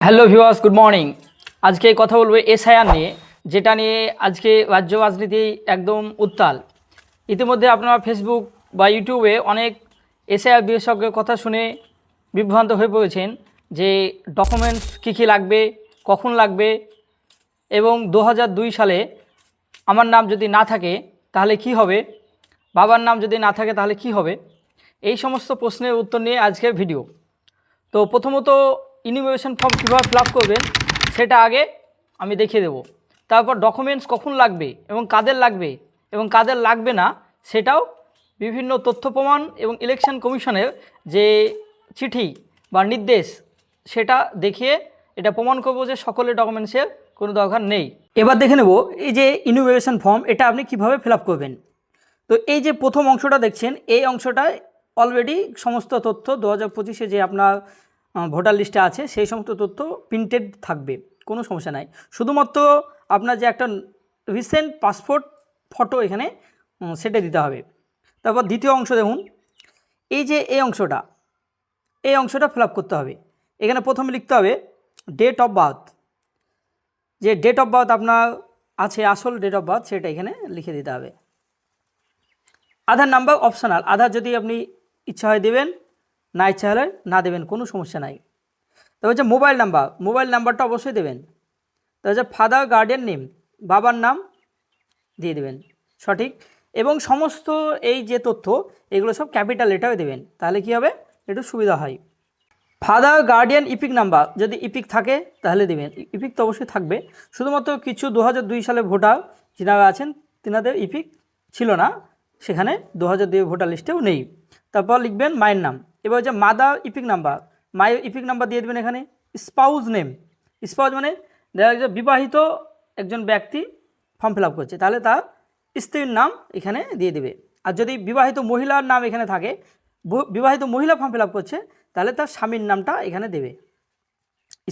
Hello viewers good morning. আজকে কথা বলব এসআইআর নিয়ে, যেটা নিয়ে আজকে রাজ্য রাজনীতি একদম উত্তাল। ইতিমধ্যে আপনারা ফেসবুক বা ইউটিউবে অনেক এসআইআর বিশেষজ্ঞের কথা শুনে বিভ্রান্ত হয়ে পড়েছেন যে ডকুমেন্টস কী কী লাগবে, কখন লাগবে, এবং দু হাজার দুই সালে আমার নাম যদি না থাকে তাহলে কি হবে, বাবার নাম যদি না থাকে তাহলে কি হবে, এই সমস্ত প্রশ্নের উত্তর নিয়ে আজকের ভিডিও। তো প্রথমত ইনিমেশন ফর্ম কীভাবে ফিল করবেন, সেটা আগে আমি দেখিয়ে দেবো। তারপর ডকুমেন্টস কখন লাগবে এবং কাদের লাগবে এবং কাদের লাগবে না, সেটাও বিভিন্ন তথ্য প্রমাণ এবং ইলেকশন কমিশনের যে চিঠি বা নির্দেশ, সেটা দেখিয়ে এটা প্রমাণ করব যে সকলের ডকুমেন্টসের কোনো দরকার নেই। এবার দেখে নেব এই যে ইনোভেশন ফর্ম এটা আপনি কীভাবে ফিল করবেন। তো এই যে প্রথম অংশটা দেখছেন, এই অংশটায় অলরেডি সমস্ত তথ্য দু হাজার পঁচিশে যে আপনার ভোটার লিস্টে আছে, সেই সমস্ত তথ্য প্রিন্টেড থাকবে, কোনো সমস্যা নাই। শুধুমাত্র আপনার যে একটা রিসেন্ট পাসপোর্ট ফটো এখানে সেটা দিতে হবে। তারপর দ্বিতীয় অংশ দেখুন। এই যে এই অংশটা এই অংশটা ফিল করতে হবে। এখানে প্রথমে লিখতে হবে ডেট অফ বার্থ যে ডেট অফ বার্থ আপনার আছে, আসল ডেট অফ বার্থ সেটা এখানে লিখে দিতে হবে। আধার নাম্বার অপশনাল আধার যদি আপনি ইচ্ছা হয় দেবেন না ইচ্ছা হলে না দেবেন, কোনো সমস্যা নাই। তারপর হচ্ছে মোবাইল নাম্বার, মোবাইল নাম্বারটা অবশ্যই দেবেন। তারপর হচ্ছে ফাদার গার্ডিয়ান নেম বাবার নাম দিয়ে দেবেন, সঠিক। এবং সমস্ত এই যে তথ্য, এগুলো সব ক্যাপিটাল লেটারে দেবেন, তাহলে কি হবে? একটু সুবিধা হয়। ফাদার গার্ডিয়ান ইপিক নাম্বার যদি ইপিক থাকে, তাহলে দেবেন। ইপিক তো অবশ্যই থাকবে। শুধুমাত্র কিছু দু দুই সালে ভোটার যিনারা আছেন, তিনাদের ইপিক ছিল না। সেখানে দু হাজার দুই ভোটার লিস্টেও নেই। তারপর লিখবেন মায়ের নাম। এবার হচ্ছে মাদার ইপিক নাম্বার মায়ের ইপিক নাম্বার দিয়ে দেবেন এখানে স্পাউজ নেম স্পাউজ মানে দেখা যাচ্ছে বিবাহিত একজন ব্যক্তি ফর্ম ফিল করছে, তাহলে তার স্ত্রীর নাম এখানে দিয়ে দেবে। আর যদি বিবাহিত মহিলার নাম এখানে থাকে বিবাহিত মহিলা ফর্ম ফিল করছে, তাহলে তার স্বামীর নামটা এখানে দেবে।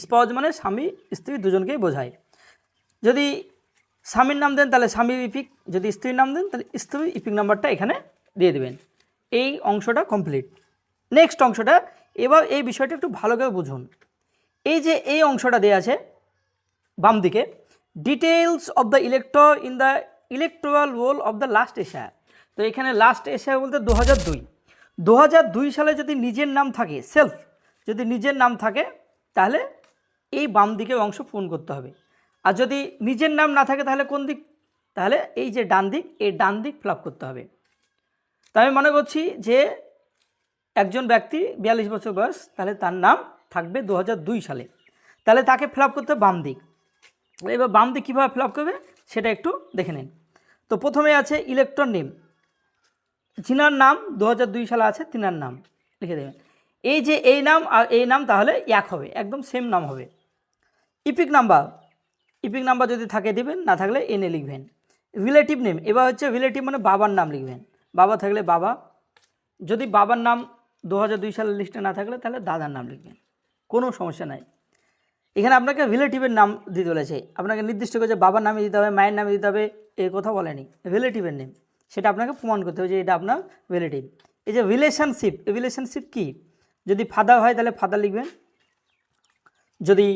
স্পাউজ মানে স্বামী, স্ত্রী দুজনকেই বোঝায়। যদি স্বামীর নাম দেন, তাহলে স্বামীর ইপিক যদি স্ত্রীর নাম দেন, তাহলে স্ত্রীর ইপিক নাম্বারটা এখানে দিয়ে দেবেন। এই অংশটা কমপ্লিট নেক্সট অংশটা, এবার এই বিষয়টা একটু ভালো করে বুঝুন। এই যে এই অংশটা দেওয়া আছে, বাম দিকে details of the elector in the electoral roll of the last Asia তো এখানে লাস্ট এশিয়া বলতে দু হাজার দুই। দু হাজার দুই সালে যদি নিজের নাম থাকে সেলফ যদি নিজের নাম থাকে, তাহলে এই বাম দিকের অংশ পূরণ করতে হবে। আর যদি নিজের নাম না থাকে, তাহলে কোন দিক? তাহলে এই যে ডান দিক, এই ডান দিক ফিল করতে হবে। তো আমি মনে করছি যে একজন ব্যক্তি বিয়াল্লিশ বছর বয়স, তাহলে তার নাম থাকবে দু হাজার দুই সালে। তাহলে তাকে ফিল করতে বাম দিক। এবার বাম দিক কীভাবে ফিল করবে, সেটা একটু দেখে নিন। তো প্রথমে আছে ইলেকট্রন নেম যিনার নাম দু হাজার দুই সালে আছে, তিনার নাম লিখে দেবেন। এই যে এই নাম আর এই নাম তাহলে এক হবে, একদম সেম নাম হবে। Epic number. ইপিক নাম্বার যদি থাকে দিবেন, না থাকলে এনে লিখবেন। রিলেটিভ নেম এবার হচ্ছে রিলেটিভ মানে বাবার নাম লিখবেন। বাবা থাকলে বাবা। যদি বাবার নাম দু হাজার দুই সালের লিস্টে না থাকলে তাহলে দাদার নাম লিখবেন। কোনো সমস্যা নাই। এখানে আপনাকে রিলেটিভের নাম দিতে বলেছে আপনাকে নির্দিষ্ট করে বাবার নামে দিতে হবে, মায়ের নামে দিতে হবে, এ কথা বলেনি। রিলেটিভের নেম সেটা আপনাকে প্রমাণ করতে হবে যে এটা আপনার রিলেটিভ এই যে রিলেশনশিপ রিলেশনশিপ কি? যদি ফাদার হয় তাহলে ফাদার লিখবেন। যদি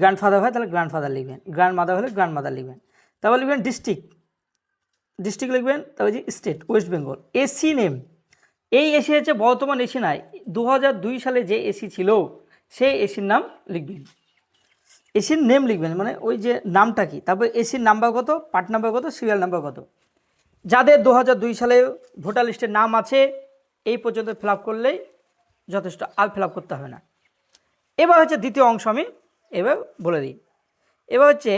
গ্র্যান্ডফাদার হয় তাহলে গ্র্যান্ডফাদার লিখবেন। গ্র্যান্ড মাদার হলে গ্র্যান্ড মাদার লিখবেন। তারপর লিখবেন ডিস্ট্রিক্ট ডিস্ট্রিক্ট লিখবেন, তারপর যে state West Bengal AC name এই এসি হচ্ছে বর্তমান এসি নয় দু সালে যে এসি ছিল, সেই এসির নাম লিখবেন। এসির নেম লিখবেন মানে ওই যে নামটা কি? তারপর এসির নাম্বার কত পার্ট নাম্বার কত সিরিয়াল নাম্বার কত? যাদের দু হাজার দুই সালে ভোটার লিস্টের নাম আছে, এই পর্যন্ত ফিল করলেই যথেষ্ট, আর ফিল করতে হবে না। এবার হচ্ছে দ্বিতীয় অংশ আমি এবার বলে দিই। এবার হচ্ছে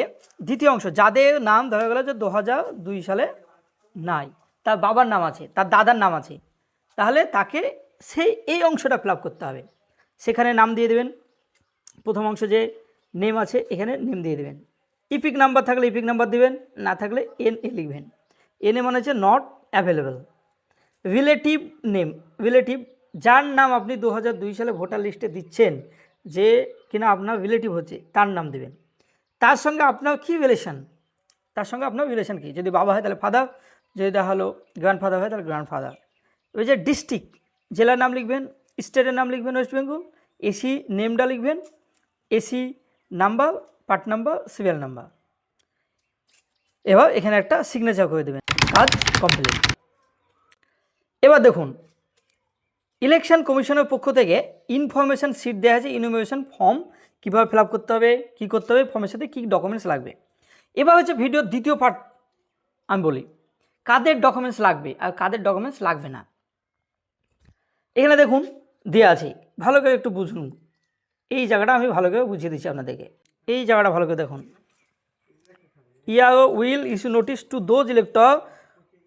দ্বিতীয় অংশ, যাদের নাম ধরা গেল যে দু হাজার দুই সালে নাই, তার বাবার নাম আছে, তার দাদার নাম আছে তাহলে তাকে সেই, এই অংশটা ফিল করতে হবে। সেখানে নাম দিয়ে দেবেন। প্রথম অংশ যে নেম আছে, এখানে নেম দিয়ে দেবেন। ইপিক নাম্বার থাকলে ইপিক নাম্বার দিবেন, না থাকলে এন এ লিখবেন। এন এ মানে হচ্ছে not available relative name relative যার নাম আপনি দু হাজার দুই সালে ভোটার লিস্টে দিচ্ছেন, যে কিনা আপনার রিলেটিভ হচ্ছে, তার নাম দেবেন। তার সঙ্গে আপনার কী রিলেশন তার সঙ্গে আপনার রিলেশন কী? যদি বাবা হয় তাহলে ফাদার যদি দেখা হলো গ্র্যান্ড ফাদার হয় তাহলে গ্র্যান্ড ফাদার এবার যে ডিস্ট্রিক্ট জেলার নাম লিখবেন স্টেটের নাম লিখবেন ওয়েস্ট বেঙ্গল এসি নেমটা লিখবেন AC number part number serial number এবার এখানে একটা সিগনেচার করে দেবেন, কাজ কমপ্লিট এবার দেখুন ইলেকশন কমিশনের পক্ষ থেকে ইনফরমেশন সিট দেওয়া আছে ইনফরমেশন ফর্ম কীভাবে ফিল করতে হবে, কী করতে হবে ফর্মের সাথে কী ডকুমেন্টস লাগবে। এবার হচ্ছে ভিডিওর দ্বিতীয় পার্ট আমি বলি, কাদের ডকুমেন্টস লাগবে, আর কাদের ডকুমেন্টস লাগবে না। এখানে দেখুন দেওয়া আছে। ভালো করে একটু বুঝুন। এই জায়গাটা আমি ভালো করে বুঝিয়ে দিচ্ছি আপনাদেরকে। এই জায়গাটা ভালো করে দেখুন। Year will issue notice to those elector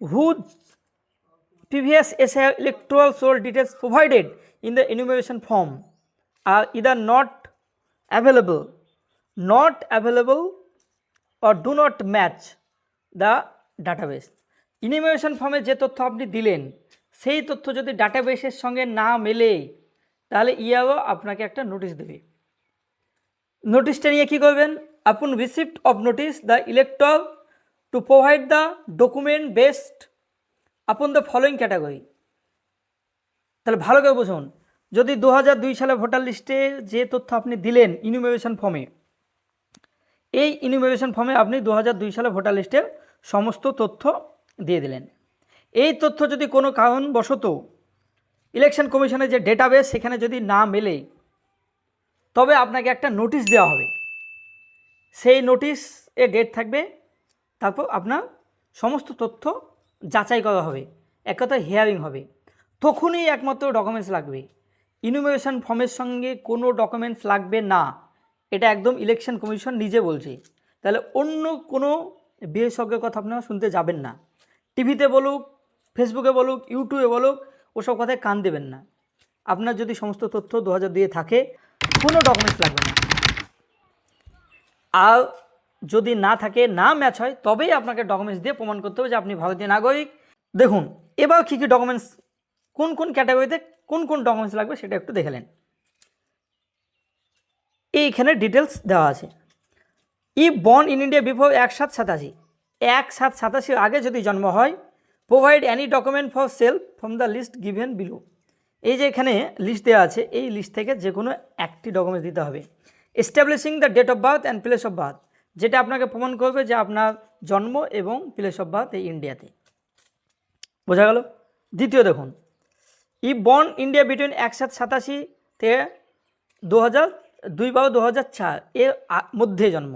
whose previous as electoral roll details provided in the enumeration form are either not available not available or do not match the database. Enumeration ফর্মে যে তথ্য আপনি দিলেন সেই তথ্য যদি ডাটাবেসের সঙ্গে না মেলে, তাহলে ইয়াও আপনাকে একটা নোটিশ দেবে। নোটিশটা নিয়ে কী করবেন? Upon receipt of notice the elector to provide the document based upon the following category তাহলে ভালো করে বুঝুন, যদি দু সালে ভোটার লিস্টে যে তথ্য আপনি দিলেন ইনুমেশন ফর্মে এই ইনুমেশন ফর্মে আপনি দু সালে ভোটার লিস্টের সমস্ত তথ্য দিয়ে দিলেন। এই তথ্য যদি কোনো কারণবশত ইলেকশন কমিশনের যে ডেটাবেস সেখানে যদি না মেলে, তবে আপনাকে একটা নোটিশ দেওয়া হবে। সেই নোটিশ এ ডেট থাকবে, তারপর আপনার সমস্ত তথ্য যাচাই করা হবে, এক কথায় হিয়ারিং হবে। তখনই একমাত্র ডকুমেন্টস লাগবে। ইনুমেশন ফর্মের সঙ্গে কোনো ডকুমেন্টস লাগবে না। এটা একদম ইলেকশন কমিশন নিজে বলছে। তাহলে অন্য কোনো বিশেষজ্ঞের কথা আপনারা শুনতে যাবেন না। টিভিতে বলুক ফেসবুকে বলুক, ইউটিউবে বলুক, ওসব কথায় কান দেবেন না। আপনার যদি সমস্ত তথ্য দু হাজার দুয়ে থাকে, কোনো ডকুমেন্টস লাগবে না। আর যদি না থাকে, না ম্যাচ হয়, তবেই আপনাকে ডকুমেন্টস দিয়ে প্রমাণ করতে হবে যে আপনি ভারতীয় নাগরিক। দেখুন, এবার কী কী ডকুমেন্টস কোন কোন ক্যাটাগরিতে কোন কোন ডকুমেন্টস লাগবে সেটা একটু দেখে নেন। এইখানে ডিটেলস দেওয়া আছে। If born in India before এক সাত সাতাশি, এক সাত সাতাশির আগে যদি জন্ম হয় provide any document for self from the list given below এই যে এখানে লিস্ট দেওয়া আছে, এই লিস্ট থেকে যে কোনো একটি ডকুমেন্টস দিতে হবে। Establishing the date of birth and place of birth যেটা আপনাকে প্রমাণ করবে যে আপনার জন্ম এবং প্লেস অফ বার্থ এই ইন্ডিয়াতে বোঝা গেল? দ্বিতীয় দেখুন। ই বর্ন ইন্ডিয়া বিটুইন একসাথে সাতাশি থেকে দু হাজার দুই বারো দু হাজার চার এর মধ্যে জন্ম।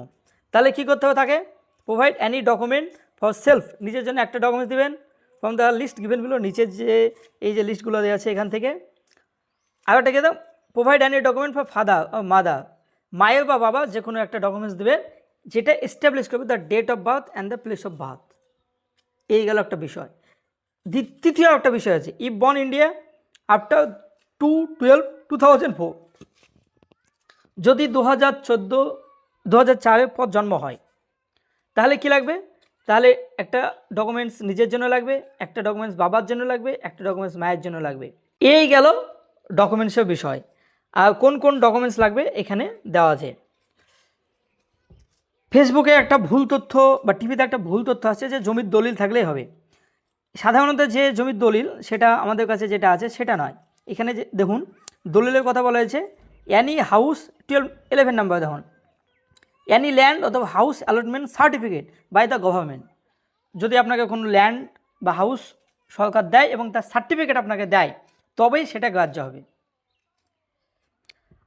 তাহলে কী করতে হবে তাকে? Provide any document for self নিজের জন্য একটা ডকুমেন্টস দিবেন। From the list given below নিচের যে এই যে লিস্টগুলো দেওয়া আছে এখান থেকে, আর একটা দাও। Provide any document for father mother মায়ের বা বাবা যে কোনো একটা ডকুমেন্টস দেবে, যেটা এস্টাবলিশ করবে the date of birth and the place of birth এই গেল একটা বিষয়। তৃতীয় একটা বিষয় আছে। If born India after two twelve two thousand four যদি দু হাজার চোদ্দ দু হাজার চারের পর জন্ম হয়, তাহলে কি লাগবে? তাহলে একটা ডকুমেন্টস নিজের জন্য লাগবে, একটা ডকুমেন্টস বাবার জন্য লাগবে, একটা ডকুমেন্টস মায়ের জন্য লাগবে। এই গেল ডকুমেন্টসের বিষয়। আর কোন কোন ডকুমেন্টস লাগবে এখানে দেওয়া আছে। ফেসবুকে একটা ভুল তথ্য বা টিভিতে একটা ভুল তথ্য আছে যে জমির দলিল থাকলেই হবে। সাধারণত যে জমির দলিল সেটা আমাদের কাছে যেটা আছে সেটা নয়। এখানে যে দেখুন, দলিলের কথা বলা হয়েছে any house twelve eleven number দেখুন। অ্যানি ল্যান্ড অথবা house allotment certificate by the government যদি আপনাকে কোনো ল্যান্ড বা হাউস সরকার দেয় এবং তার সার্টিফিকেট আপনাকে দেয়, তবেই সেটা গ্রাহ্য হবে।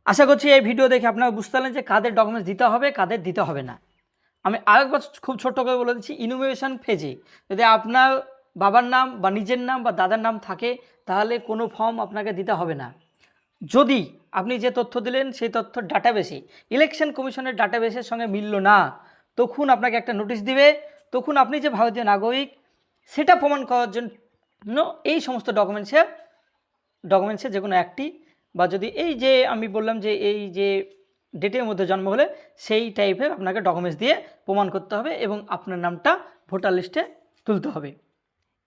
আশা করছি এই ভিডিও দেখে আপনারা বুঝতে পারলেন যে কাদের ডকুমেন্টস দিতে হবে, কাদের দিতে হবে না। আমি আরেকবার খুব ছোট্ট করে বলে দিচ্ছি ইনোভেশন ফেজে যদি আপনার বাবার নাম বা নিজের নাম বা দাদার নাম থাকে, তাহলে কোনো ফর্ম আপনাকে দিতে হবে না। যদি আপনি যে তথ্য দিলেন, সেই তথ্য ডাটাবেসে ইলেকশন কমিশনের ডাটাবেসের সঙ্গে মিলল না। তখন আপনাকে একটা নোটিশ দিবে। তখন আপনি যে ভারতীয় নাগরিক, সেটা প্রমাণ করার জন্য এই সমস্ত ডকুমেন্টসে ডকুমেন্টসে যে কোনো একটি, বা যদি এই যে আমি বললাম যে এই যে ডেটের মধ্যে জন্ম হলে, সেই টাইপের আপনাকে ডকুমেন্টস দিয়ে প্রমাণ করতে হবে এবং আপনার নামটা ভোটার লিস্টে তুলতে হবে।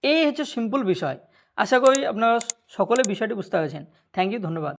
এই হচ্ছে সিম্পল বিষয়। আশা করি আপনারা সকলে বিষয়টি বুঝতে পেরেছেন। থ্যাংক ইউ ধন্যবাদ।